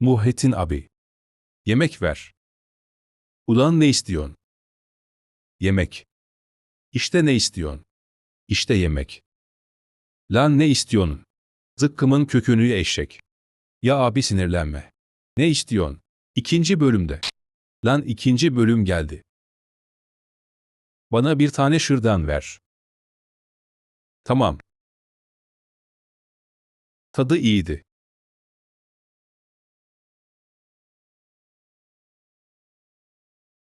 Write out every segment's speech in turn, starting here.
Muhittin abi. Yemek ver. Ulan ne istiyorsun? Yemek. İşte ne istiyorsun? İşte yemek. Lan ne istiyorsun? Zıkkımın kökünü eşek. Ya abi sinirlenme. Ne istiyorsun? İkinci bölümde. Lan ikinci bölüm geldi. Bana bir tane şırdan ver. Tamam. Tadı iyiydi.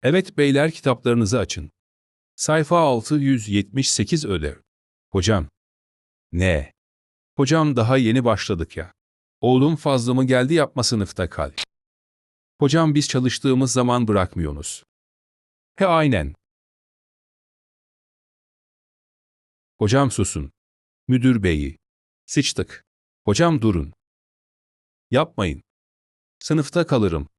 Evet beyler kitaplarınızı açın. Sayfa 678 ödev. Hocam. Ne? Hocam daha yeni başladık ya. Oğlum fazla mı geldi yapma sınıfta kal. Hocam biz çalıştığımız zaman bırakmıyorsunuz. He aynen. Hocam susun. Müdür beyi. Sıçtık. Hocam durun. Yapmayın. Sınıfta kalırım.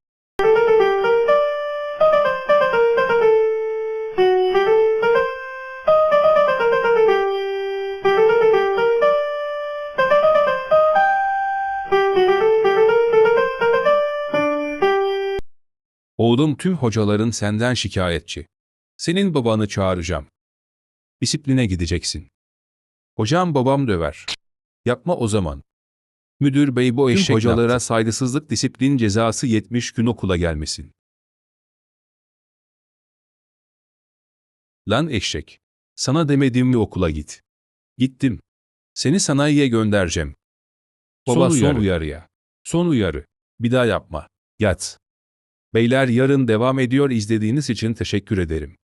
Oğlum tüm hocaların senden şikayetçi. Senin babanı çağıracağım. Disipline gideceksin. Hocam babam döver. Yapma o zaman. Müdür bey bu Tüm eşek hocalara hocalara saygısızlık disiplin cezası 70 gün okula gelmesin. Lan eşek. Sana demedim mi okula git. Gittim. Seni sanayiye göndereceğim. Baba Son son uyarı. uyarıya. Son uyarı. Bir daha yapma. Yat. Beyler yarın devam ediyor izlediğiniz için teşekkür ederim.